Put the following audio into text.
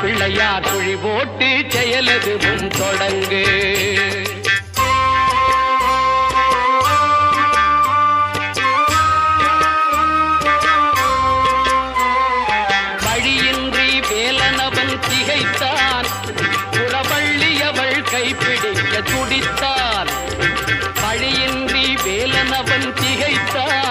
பிள்ளையார் குழி போட்டு செயலது முன் தொடங்கு. வழியின்றி வேலனவன் திகைத்தான். புறவள்ளியவள் கைப்பிடிக்க துடித்தான். வழியின்றி வேலனவன் திகைத்தான்.